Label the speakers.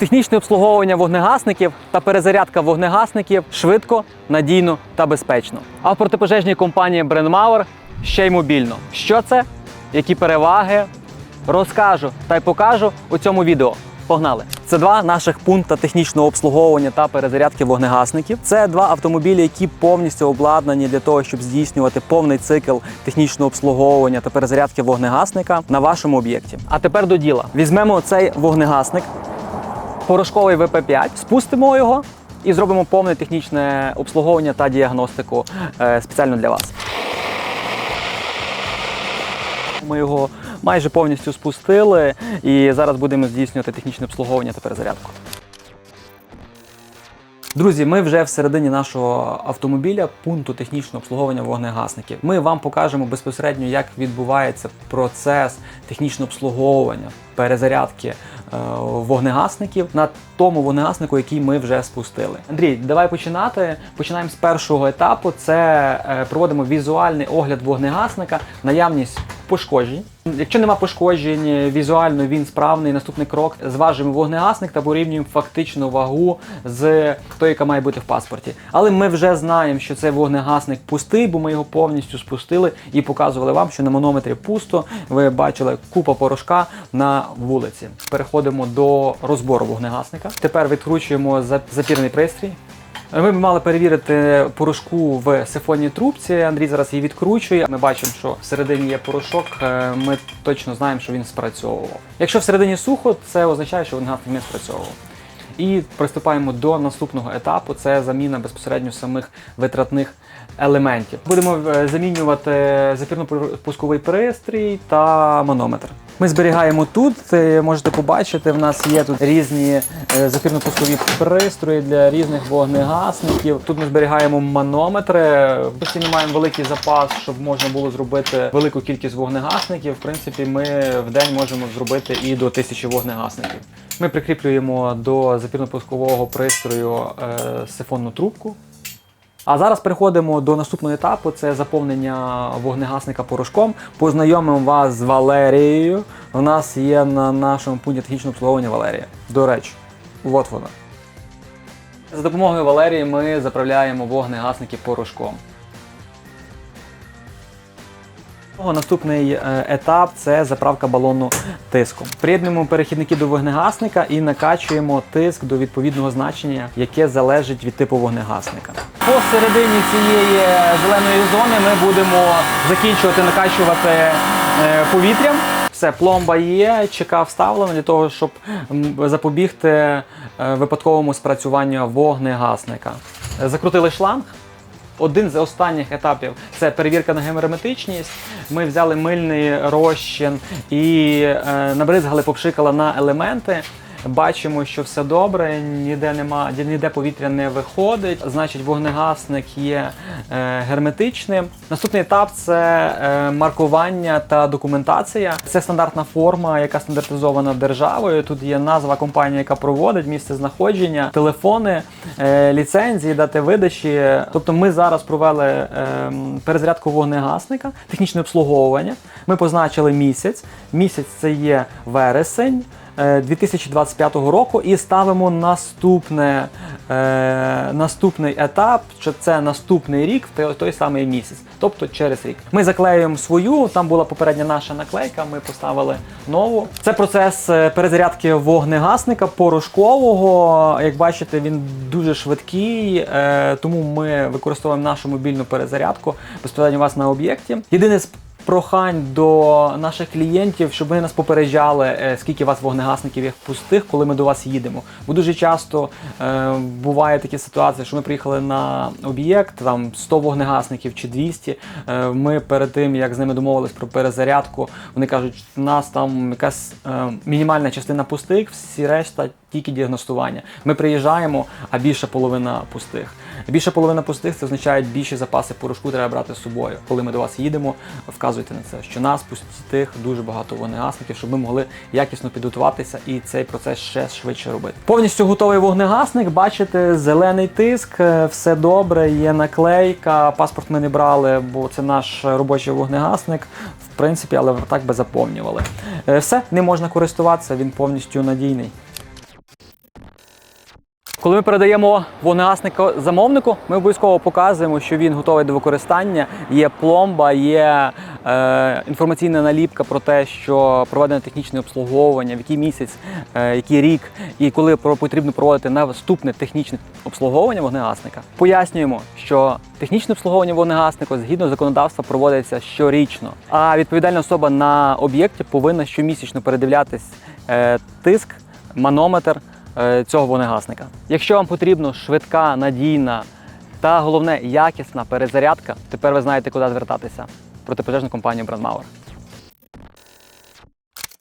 Speaker 1: Технічне обслуговування вогнегасників та перезарядка вогнегасників швидко, надійно та безпечно. А в протипожежній компанії Brandmauer ще й мобільно. Що це? Які переваги? Розкажу та й покажу у цьому відео. Погнали! Це два наших пункти технічного обслуговування та перезарядки вогнегасників. Це два автомобілі, які повністю обладнані для того, щоб здійснювати повний цикл технічного обслуговування та перезарядки вогнегасника на вашому об'єкті. А тепер до діла. Візьмемо цей вогнегасник, порошковий ВП5, спустимо його і зробимо повне технічне обслуговування та діагностику е, спеціально для вас. Ми його майже повністю спустили і зараз будемо здійснювати технічне обслуговування та перезарядку. Друзі, ми вже всередині нашого автомобіля пункту технічного обслуговування вогнегасників. Ми вам покажемо безпосередньо, як відбувається процес технічного обслуговування, перезарядки е, вогнегасників на тому вогнегаснику, який ми вже спустили. Андрій, давай починати. Починаємо з першого етапу. Це е, проводимо візуальний огляд вогнегасника, наявність пошкоджень. Якщо нема пошкоджень, візуально він справний. Наступний крок зважуємо вогнегасник та порівнюємо фактичну вагу з тою, яка має бути в паспорті. Але ми вже знаємо, що цей вогнегасник пустий, бо ми його повністю спустили і показували вам, що на манометрі пусто. Ви бачили купа порошка на вулиці. Переходимо до розбору вогнегасника. Тепер відкручуємо запірний пристрій. Ми мали перевірити порошку в сифонній трубці. Андрій зараз її відкручує. Ми бачимо, що всередині є порошок. е, Ми точно знаємо, що він спрацьовував. Якщо всередині сухо, це означає, що він не спрацьовував. І приступаємо до наступного етапу. Це заміна безпосередньо самих витратних елементів. Будемо е, замінювати запірно-пусковий пристрій та манометр. Ми зберігаємо тут. Можете побачити, в нас є тут різні е, запірно-пускові пристрої для різних вогнегасників. Тут ми зберігаємо манометри. Постійно маємо великий запас, щоб можна було зробити велику кількість вогнегасників. В принципі, ми в день можемо зробити і до тисячі вогнегасників. Ми прикріплюємо до запірно-пускового пристрою е, сифонну трубку. А зараз переходимо до наступного етапу: це заповнення вогнегасника порошком. Познайомимо вас з Валерією. У нас є на нашому пункті технічного обслуговування Валерія. До речі, от вона. За допомогою Валерії ми заправляємо вогнегасники порошком. Наступний е, етап це заправка балону тиском. Приєднуємо перехідники до вогнегасника і накачуємо тиск до відповідного значення, яке залежить від типу вогнегасника. Посередині цієї зеленої зони ми будемо закінчувати накачувати е, повітрям. Все, пломба є, ЧК вставлено для того, щоб запобігти е, випадковому спрацюванню вогнегасника. Закрутили шланг. Один з останніх етапів це перевірка на герметичність. Ми взяли мильний розчин і е, набризгали, попшикали на елементи. Бачимо, що все добре, ніде нема, ніде повітря не виходить. Значить, вогнегасник є е, герметичним. Наступний етап це е, маркування та документація. Це стандартна форма, яка стандартизована державою. Тут є назва компанії, яка проводить місце знаходження, телефони, е, ліцензії, дати видачі. Тобто, ми зараз провели перезарядку вогнегасника, технічне обслуговування. Ми позначили місяць. Місяць це є вересень. Е, 2025 року і ставимо наступне, е, наступний етап, що це наступний рік в той, самий місяць, тобто через рік. Ми заклеюємо свою, там була попередня наша наклейка, ми поставили нову. Це процес е, перезарядки вогнегасника порошкового. Як бачите, він дуже швидкий, е, тому ми використовуємо нашу мобільну перезарядку безпосередньо у вас на об'єкті. Єдине прохань до наших клієнтів, щоб вони нас попереджали, е, скільки у вас вогнегасників є пустих, коли ми до вас їдемо. Бо дуже часто е, буває такі ситуації, що ми приїхали на об'єкт, там 100 вогнегасників чи 200. Е, ми перед тим, як з ними домовились про перезарядку, вони кажуть, у нас там якась е, мінімальна частина пустих, всі решта тільки діагностування. Ми приїжджаємо, а більша половина пустих. Більша половина пустих це означає більші запаси порошку треба брати з собою. Коли ми до вас їдемо, вказуємо вказуйте на це, що нас пустих дуже багато вогнегасників, щоб ми могли якісно підготуватися і цей процес ще швидше робити. Повністю готовий вогнегасник. Бачите, зелений тиск, е, все добре, є наклейка. Паспорт ми не брали, бо це наш робочий вогнегасник. В принципі, але так би заповнювали. Е, Все, не можна користуватися, він повністю надійний. Коли ми передаємо вогнегасника замовнику, ми обов'язково показуємо, що він готовий до використання. Є пломба, є е, інформаційна наліпка про те, що проведено технічне обслуговування, в який місяць, е, який рік, і коли потрібно проводити наступне технічне обслуговування вогнегасника. Пояснюємо, що технічне обслуговування вогнегасника згідно законодавства проводиться щорічно. А відповідальна особа на об'єкті повинна щомісячно передивлятись е, тиск, манометр цього вогнегасника. Якщо вам потрібна швидка, надійна та головне якісна перезарядка, тепер ви знаєте, куди звертатися. Протипожежну компанію Brandmauer.